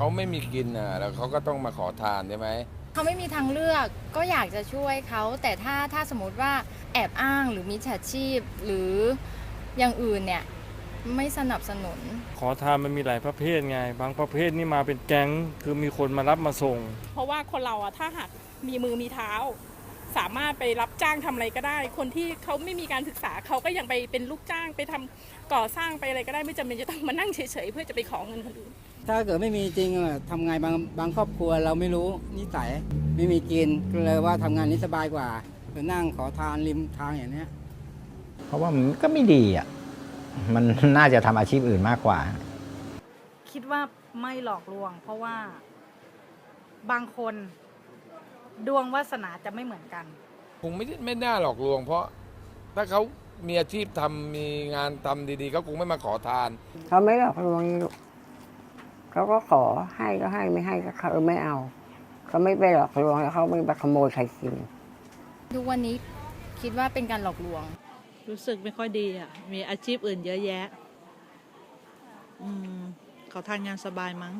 เขาไม่มีกินอะแล้วเขาก็ต้องมาขอทานใช่ไหมเขาไม่มีทางเลือกก็อยากจะช่วยเขาแต่ถ้าถ้าสมมติว่าแอบอ้างหรือมีฉาชีพหรืออย่างอื่นเนี่ยไม่สนับสนุน ขอทานมันมีหลายประเภทไง บางประเภทนี่มาเป็นแก๊งคือมีคนมารับมาส่ง เพราะว่าคนเราอะถ้าหากมีมือมีเท้า สามารถไปรับจ้างทำอะไรก็ได้ คนที่เขาไม่มีการศึกษาเขาก็ยังไปเป็นลูกจ้างไปทำก่อสร้างไปอะไรก็ได้ไม่จำเป็นจะต้องมานั่งเฉยๆเพื่อจะไปขอเงินคนอื่น ถ้าเกิดไม่มีจริงอะทำไงบางบางครอบครัวเราไม่รู้นิสัยไม่มีกินก็เลยว่าทำงานนี้สบายกว่าไปนั่งขอทานริมทางอย่างเนี้ย เพราะว่ามันก็ไม่ดีอะมันน่าจะทำอาชีพอื่นมากกว่า คิดว่าไม่หลอกลวง เพราะว่าบางคนดวงวาสนาจะไม่เหมือนกันคงไม่ได้ไม่น่าหลอกลวง เพราะถ้าเขามีอาชีพทำมีงานทำดีๆเขาคงไม่มาขอทานเขาไม่หลอกลวงนี่ลูก เขาก็ขอให้ก็ให้ไม่ให้ก็เขาไม่เอาเขาไม่ไปหลอกลวงแล้วเขาไม่ไปขโมยใครกินทุกวันนี้คิดว่าเป็นการหลอกลวง รู้สึกไม่ค่อยดีอะ มีอาชีพอื่นเยอะแยะ อืมเขาทานงานสบายมั้ง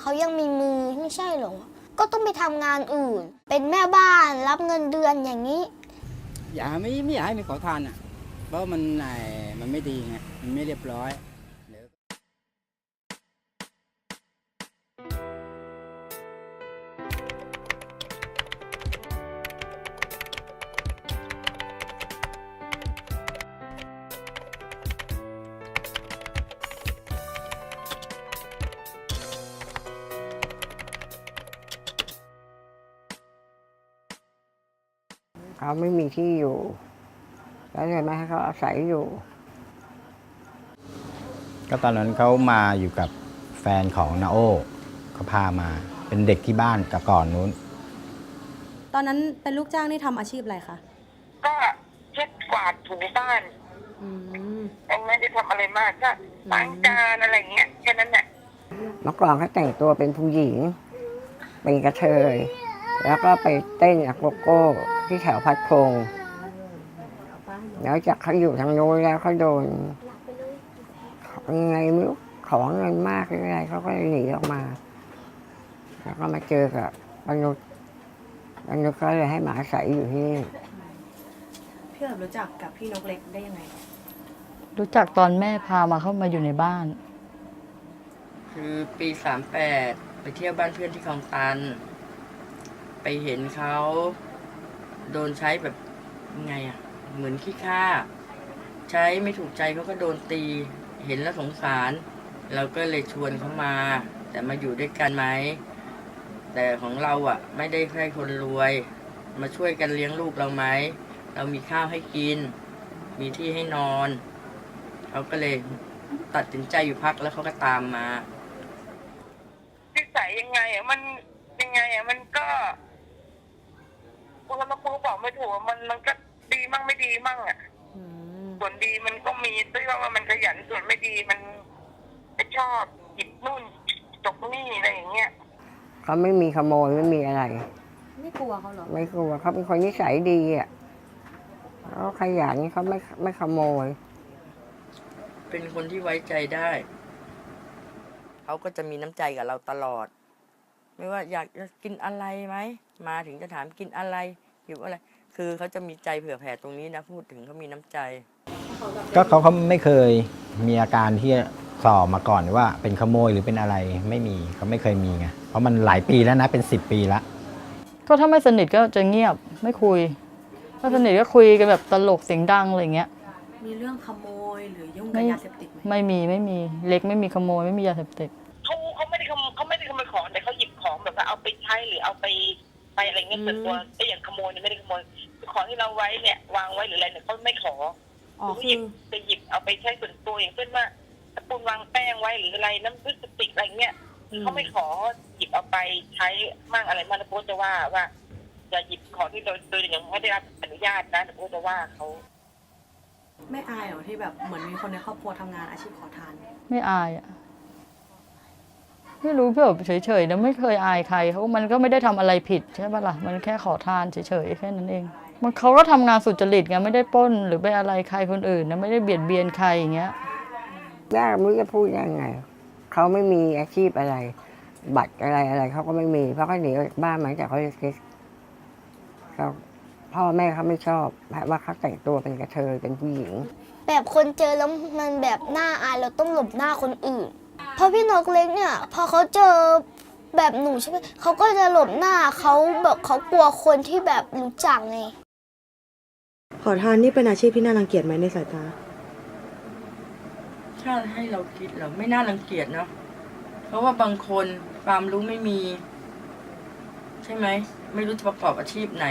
เขายังมีมือไม่ใช่เหรอ ก็ต้องไปทำงานอื่น เป็นแม่บ้านรับเงินเดือนอย่างนี้ อย่าไม่ไม่อยากให้มีขอทานอะ เพราะมันไหนมันไม่ดีไง มันไม่เรียบร้อย เขาไม่มีที่อยู่ แล้วเลยไม่ให้เขาอาศัยอยู่ ก็ตอนนั้นเขามาอยู่กับแฟนของนาโอเขาพามาเป็นเด็กที่บ้านกับก่อนนู้น ตอนนั้นเป็นลูกจ้างนี่ทำอาชีพอะไรคะก็เช็ดกวาดถูบ้านอืมยังไม่ได้ทำอะไรมากก็ล้างจานอะไรเงี้ยแค่นั้นแหละเมื่อก่อนเขาแต่งตัวเป็นผู้หญิงเป็นกระเทย แล้วก็ไปเต้นกับโกโก้ที่แถวพัดพงษ์แล้วจากเขาอยู่ทางโน้นแล้วเขาโดนยังไงไม่รู้ขอเงินมากหรืออะไรเขาก็เลยหนีออกมา แล้วก็มาเจอกับบรรนุษบรรนุษก็เลยให้หมาอาศัยอยู่ที่นี่พี่เอิบรู้จักกับพี่นกเล็กได้ยังไง รู้จักตอนแม่พามาเข้ามาอยู่ในบ้าน คือปีสามแปดไปเที่ยวบ้านเพื่อนที่คลองตัน ไปเห็นเขาโดนใช้แบบยังไงอะเหมือนขี้ข้าใช้ไม่ถูกใจเขาก็โดนตีเห็นแล้วสงสาร เราก็เลยชวนเขามา แต่มาอยู่ด้วยกันไหม แต่ของเราอะไม่ได้ใช่คนรวย มาช่วยกันเลี้ยงลูกเราไหม เรามีข้าวให้กิน มีที่ให้นอน เขาก็เลยตัดสินใจอยู่พักแล้วเขาก็ตามมานิสัยยังไงอะมันยังไงอะมันก็ คุณมาพูดบอกไม่ถูกอะมันมันก็ดีมั่งไม่ดีมั่งอะอืมส่วนดีมันก็มีด้วยว่ามันขยันส่วนไม่ดีมันไม่ชอบหยิบนู่นจกนี่อะไรอย่างเงี้ยเขาไม่มีขโมยไม่มีอะไร ไม่กลัวเขาเหรอไม่กลัวเขาเป็นคนนิสัยดีอะเขาขยันเขาไม่ไม่ขโมย เป็นคนที่ไว้ใจได้ เขาก็จะมีน้ำใจกับเราตลอด ไม่ว่าอยากจะกินอะไรไหม มาถึงจะถามกินอะไร หิวอะไร คือเขาจะมีใจเผื่อแผ่ตรงนี้นะ พูดถึงเขามีน้ำใจ ก็เขาเขาไม่เคยมีอาการที่สอบมาก่อนว่าเป็นขโมยหรือเป็นอะไรไม่มีเขาไม่เคยมีไงเพราะมันหลายปีแล้วนะเป็น 10 ปีละก็ถ้าไม่สนิทก็จะเงียบไม่คุย ถ้าสนิทก็คุยกันแบบตลกเสียงดังอะไรเงี้ย มีเรื่องขโมยหรือยุ่งไม่กับยาเสพติดไหมไม่มีไม่มีเล็กไม่มีขโมยไม่มียาเสพติดเขาเขาไม่ได้ขโมเขาไม่ได้ขโมยของแต่เขาหยิบของแบบว่าเอาไปใช้หรือเอาไป ไปอะไรเงี้ยส่วนตัวแต่อย่างขโมยเนี่ยไม่ได้ขโมยของที่เราไว้เนี่ยวางไว้หรืออะไรเนี่ยเขาไม่ขออ๋อหรือคืหยิอบไปหยิบเอาไปใช้ส่วนตัวอย่างเช่นว่าตะปูนวางแป้งไว้หรืออะไรน้ำพริกสติกอะไรเงี้ยเขาไม่ขอหยิบเอาไปใช้มั่งอะไรมั่งแล้วโพสจะว่าว่าจะหยิบของที่โดยโดยอย่างไม่ได้รับอนุญาตนะแต่โพสจะว่าเขาไม่อายเหรอที่แบบเหมือนมีคนในครอบครัวทำงานอาชีพขอทาน ไม่อายอะ ไม่รู้แบบเฉยๆนะไม่เคยอายใครเขามันก็ไม่ได้ทำอะไรผิดใช่ปะล่ะมันแค่ขอทานเฉยๆแค่นั้นเอง มันเขาก็ทำงานสุจริตไงไม่ได้ปล้นหรือไปอะไรใครคนอื่นนะไม่ได้เบียดเบียนใครอย่างเงี้ยยากไม่รู้จะพูดยังไงเขาไม่มีอาชีพอะไร บัตรอะไรอะไรเขาก็ไม่มี เพราะเขาหนีออกจากบ้านมาตั้งแต่เขาเล็กๆเขาพ่อแม่เขาไม่ชอบว่าเขาแต่งตัวเป็นกระเทยเป็นผู้หญิง แบบคนเจอแล้วมันแบบหน้าอายเราต้องหลบหน้าคนอื่น เพราะพี่นกเล็กเนี่ยพอเขาเจอแบบหนูใช่ไหมเขาก็จะหลบหน้าเขาแบบเขากลัวคนที่แบบรู้จักไงขอทานนี่เป็นอาชีพที่น่ารังเกียจไหมในสายตา ถ้าให้เราคิดเราไม่น่ารังเกียจเนาะเพราะว่าบางคนความรู้ไม่มี ใช่ไหม ไม่รู้จะประกอบอาชีพไหน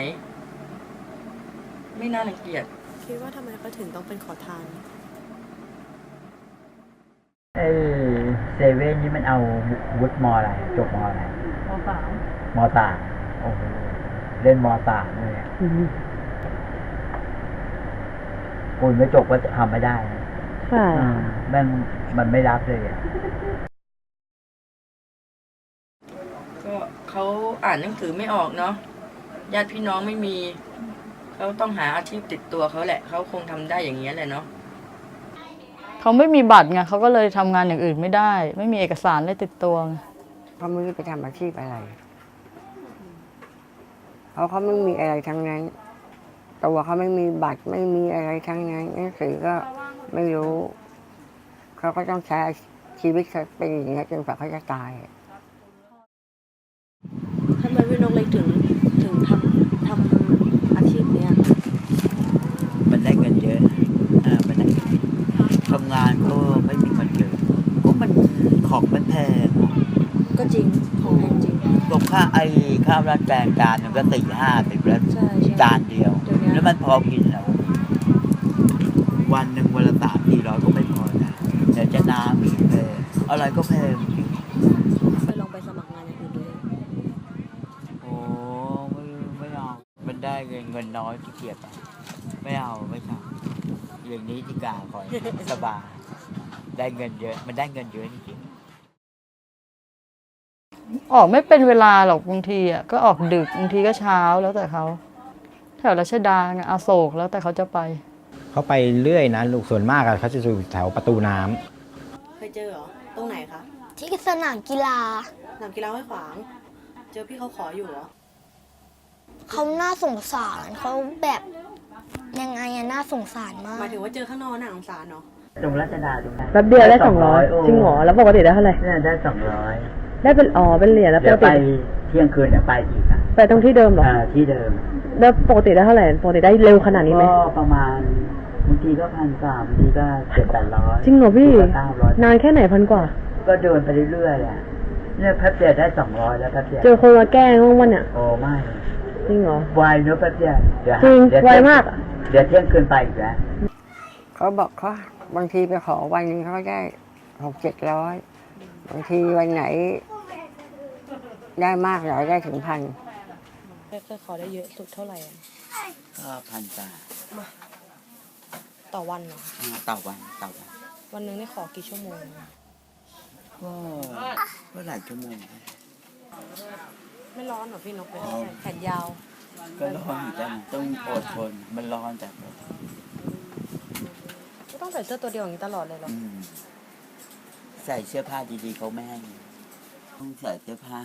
ไม่น่ารังเกียจคิดว่าทำไมเขาถึงต้องเป็นขอทาน เออเซเว่นนี่มันเอาวุฒิมออะไรจบมออะไรมสามมอสามโอ้โหเล่นมอสามเลยอะคุณไม่จบก็จะทำไม่ได้นะใช่อืมแม่งมันไม่รับเลยอะก็เขาอ่านหนังสือไม่ออกเนาะญาติพี่น้องไม่มีเขาต้องหาอาชีพติดตัวเขาแหละเขาคงทำได้อย่างเงี้ยแหละเนาะ เขาไม่มีบัตรไงเขาก็เลยทำงานอย่างอื่นไม่ได้ ไม่มีเอกสารอะไรติดตัวไงเขาไม่รู้ไปทำอาชีพอะไรเพราะเขาไม่มีอะไรทั้งนั้นตัวเขาไม่มีบัตรไม่มีอะไรทั้งนั้นหนังสือก็ไม่รู้เขาก็ต้องใช้ชีวิตเขาเป็นอย่างนี้ยจนกว่าเขาจะตายทำไมพี่นกเล็กถึงถึงทำทำอาชีพเนี้ย มันได้เงินเยอะอ่ามันได้ทำงานก็ไม่มีเงินเยอะก็มันของมันแพงอะ ก็จริง ของแพงจริง ตกค่าไอ้ข้าวราดแกงจานหนึงก็สี่ห้าสิบแล้วใช่ใช่จานเดียว เดี๋ยวนี้แล้วมันพอกินแล้ววันหนึ่งวันละสามสี่ร้อยก็ไม่พอนะเดี๋ยวจะน้ำอีกแพงอะไรก็แพงจริงเคยลองไปสมัครงานอย่างอื่นดูยังโอ้ไม่ไม่เอามันได้เงินเงินน้อยที่เกียจอะไม่เอาไม่ทำอย่างนี้ดีกว่าคอยสบายได้เงินเยอะ มันได้เงินเยอะจริง ออกไม่เป็นเวลาหรอกบางทีอะก็ออกดึกบางทีก็เช้าแล้วแต่เขาแถวรัชดาไงอโศกแล้วแต่เขาจะไป เขาไปเรื่อยนะลูกส่วนมากอะเขาจะอยู่แถวประตูน้ำเคยเจอเหรอ ตรงไหนคะ ที่สนามกีฬา สนามกีฬาห้วยขวาง เจอพี่เขาขออยู่เหรอ เขาน่าสงสารเขาแบบยังไงอะน่าสงสารมากหมายถึงว่าเจอข้างนอกน่าสงสารเนาะๆตรงรัชดาตรงนั้นแป๊บเดียวได้สองร้อยโจริงเหรอ แล้วปกติได้เท่าไหร่เนี่ยได้สองร้อย ได้เป็นอ๋อเป็นเหรียญแล้วปเดี๋ยกวไปติเที่ยงคืนเดี๋ยวไปอีกอะไปตรงที่เดิมเหรออ่าที่เดิมแล้วปกติได้เท่าไหร่ปกติได้เร็วขนาดนี้ไหมก็ประมาณบางทีก็พันสามบางทีก็เจ็ดแปดร้อยจริงเหรอพี่ เก้าร้อยนานแค่ไหนพันกว่า ก็เดินไปเรื่อยๆอะเนี่ยแป๊บเดียวได้สองร้อยแล้วแป๊บเดียวเจอคนมาแกล้งบ้างวันเนี่ยโอ้ไม่จริงเหรอ ไวเนอะแป๊บเดียวเดี๋ยวจริงเดี๋ยไวเที่ยมากอะ เดี๋ยวเที่ยงคืนไปอีกแล้ว เขาบอกเขาบางทีไปขอวันหนึงเขาก็ได้หกเจ็ดร้อยบางทีวันไหน ได้มากหน่อยได้ถึงพันเคยขอได้เยอะสุดเท่าไหร่อะก็พันบาทต่อวันเหรออ่าต่อวันต่อวันวันหนึงได้ขอกี่ชั่วโมงก็ก็หลายชั่วโมงนะไม่ร้อนเหรอพี่นกเลยอ๋อแขนยาว ก็ร้อนเหมือนกันต้องอดทนมันร้อนแต่ก็ต้องใส่เสื้อตัวเดียวอย่างนี้ตลอดเลยเหรออืมใส่เสื้อผ้าดีๆเขาไม่ให้ต้องใส่เสื้อผ้า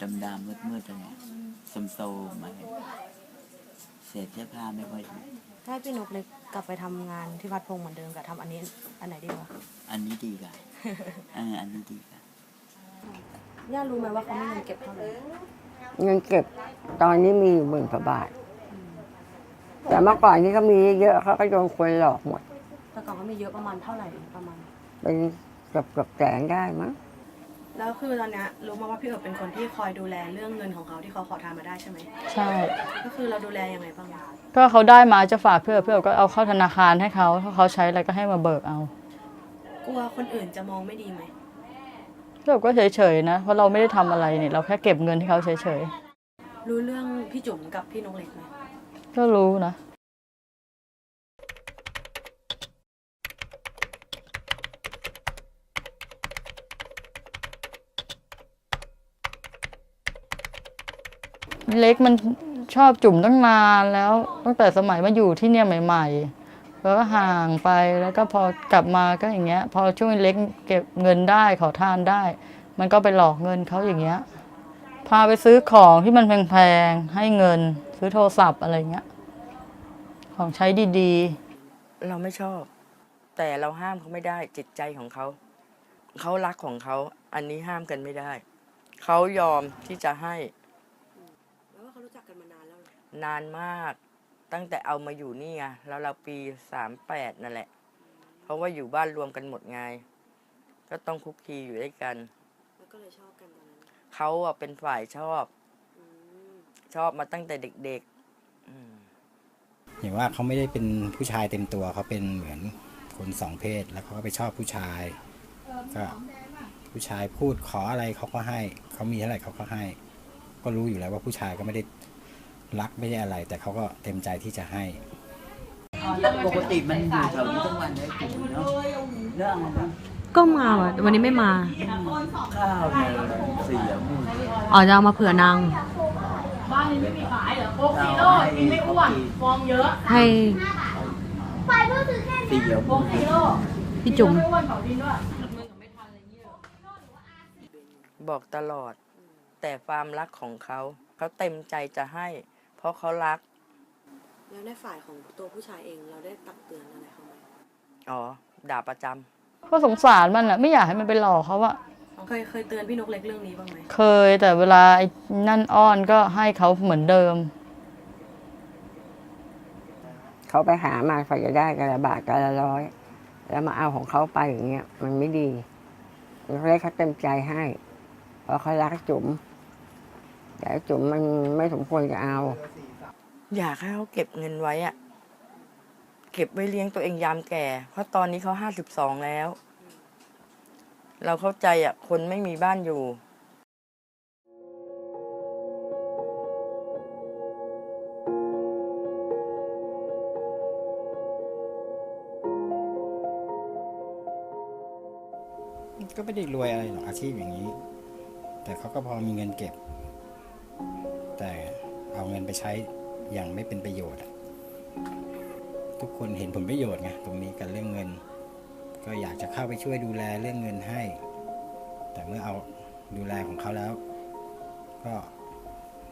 ดำๆมืดๆอะไรโซมๆอะไรเศษเสื้อผ้าไม่ค่อยดีถ้าให้พี่นกเล็กกลับไปทำงานที่วัดพงเหมือนเดิมกับทำอันนี้อันไหนดีกว่า อันนี้ดีกว่าเอออันนี้ดีกว่าย่ารู้ไหมว่าเขาไม่เงินเก็บเท่าไหร่เงินเก็บตอนนี้มีอยู่หมื่นกว่าบาท แต่เมื่อก่อนที่เขามีเยอะๆเขาก็โดนคนหลอกหมด แต่ก่อนเขามีเยอะประมาณเท่าไหร่ประมาณ เป็นเกือบเกือบแสนได้มั้ง แล้วคือตอนเนี้ยรู้มาว่าพี่เอิบเป็นคนที่คอยดูแลเรื่องเงินของเขาที่เขาขอทานมาได้ใช่ไหมใช่ ก็คือเราดูแลยังไงบ้างอะก็เขาได้มาจะฝากเพื่อเพื่อก็เอาเข้าธนาคารให้เขาถ้าเขาใช้อะไรก็ให้มาเบิกเอากลัวคนอื่นจะมองไม่ดีไหมเพื่อก็เฉยๆนะเพราะเราไม่ได้ทำอะไรเนี่ยเราแค่เก็บเงินที่เขาเฉยรู้เรื่องพี่จุ๋มกับพี่นกเล็กไหมๆก็รู้นะ เล็กมันชอบจุ่มตั้งนานแล้ว ตั้งแต่สมัยมาอยู่ที่เนี่ยใหม่ ๆ แล้วก็ห่างไปแล้วก็พอกลับมาก็อย่างเงี้ย พอช่วงเล็กเก็บเงินได้ขอทานได้ มันก็ไปหลอกเงินเขาอย่างเงี้ย พาไปซื้อของที่มันแพงๆให้เงิน ซื้อโทรศัพท์อะไรเงี้ย ของใช้ดีๆ เราไม่ชอบ แต่เราห้ามเขาไม่ได้จิตใจของเขาเขารักของเขาอันนี้ห้ามกันไม่ได้เขายอมที่จะให้ แล้วว่าเขารู้จักกันมา นานมากตั้งแต่เอามาอยู่นี่ไงแล้วเราปีสามแปดนั่นแหละ เพราะว่าอยู่บ้านรวมกันหมดไง ก็ต้องคุกคีอยู่ด้วยกัน แล้วก็เลยชอบกันตอนนั้นเขาอะเป็นฝ่ายชอบอืมชอบมาตั้งแต่เด็กๆอืม อย่างว่าเขาไม่ได้เป็นผู้ชายเต็มตัวเขาเป็นเหมือนคนสองเพศ แล้วเขาก็ไปชอบผู้ชายก็ผู้ชายพูดขออะไรเขาก็ให้เขามีเท่าไหร่เขาก็ให้ ก็รู้อยู่แล้วว่าผู้ชายก็ไม่ได้ รักไม่ได้อะไร แต่เขาก็เต็มใจที่จะให้ ปกติมันอยู่แถวนี้ทั้งวันเลยกลุ่มเนาะเรื่องอะไรนะก็มาว่ะแต่วันนี้ไม่มา ข้าวเนี่ยเสียมูลอ๋อจะเอามาเผื่อนาง บ้านนี้ไม่มีขายเหรอโคกิโลกินไม่อ้วนฟองเยอะให้เสียมูลพี่จุ๋มบอกตลอด แต่ความรักของเขา เขาเต็มใจจะให้ เพราะเขารัก แล้วในฝ่ายของตัวผู้ชายเองเราได้ตักเตือนอะไรเขาไหมอ๋อ ด่าประจำๆก็สงสารมันอะไม่อยากให้มันไปหลอกเขาอะเคยเคยเตือนพี่นกเล็กเรื่องนี้บ้างไหมเคยแต่เวลาไอ้นั่นอ้อนก็ให้เขาเหมือนเดิม เขาไปหามาเขาจะได้กันละบาทกันละร้อย แล้วมาเอาของเขาไปอย่างเงี้ย มันไม่ดีเขาเลยเขาเต็มใจให้เพราะเขารักจุ๋ม แต่จุ๋มมันไม่สมควรจะเอา อยากให้เขาเก็บเงินไว้อะเก็บไว้เลี้ยงตัวเองยามแก่ เพราะตอนนี้เขาห้าสิบสองแล้ว เราเข้าใจอะคนไม่มีบ้านอยู่ก็ไม่ได้รวยอะไรหรอกอาชีพอย่างนี้ แต่เขาก็พอมีเงินเก็บ แต่เอาเงินไปใช้อย่างไม่เป็นประโยชน์ ทุกคนเห็นผลประโยชน์ไงตรงนี้กันเรื่องเงิน ก็อยากจะเข้าไปช่วยดูแลเรื่องเงินให้ แต่เมื่อเอาดูแลของเขาแล้ว ก็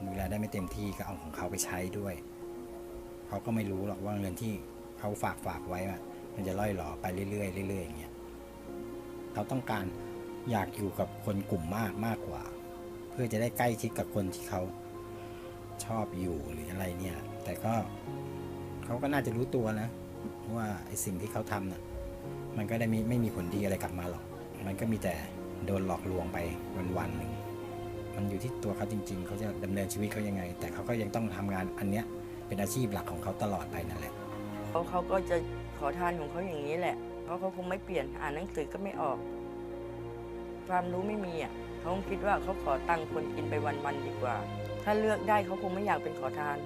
ดูแลได้ไม่เต็มที่ก็เอาของเขาไปใช้ด้วย เขาก็ไม่รู้หรอกว่าเงินที่เขาฝากฝากไว้มันจะล่อยหลอไปเรื่อยๆเรื่อยๆอย่างเงี้ยเขาต้องการอยากอยู่กับคนกลุ่มมากมากกว่า เพื่อจะได้ใกล้ชิดกับคนที่เขา ชอบอยู่หรืออะไรเนี่ย แต่ก็เขาก็น่าจะรู้ตัวนะ ว่าไอ้สิ่งที่เขาทำน่ะมันก็ได้ไม่ไม่มีผลดีอะไรกลับมาหรอก มันก็มีแต่โดนหลอกลวงไปวันวันๆหนึ่งมันอยู่ที่ตัวเขาจริง ๆ เขาจะดำเนินชีวิตเขายังไง แต่เขาก็ยังต้องทำงานอันเนี้ยเป็นอาชีพหลักของเขาตลอดไปนั่นแหละเขาเขาก็จะขอทานของเขาอย่างนี้แหละเพราะเขาคงไม่เปลี่ยนอ่านหนังสือก็ไม่ออก ความรู้ไม่มีอะเขาคงคิดว่าเขาขอตังค์คนกินไปวันๆดีกว่า ถ้าเลือกได้เขาคงไม่อยากเป็นขอทาน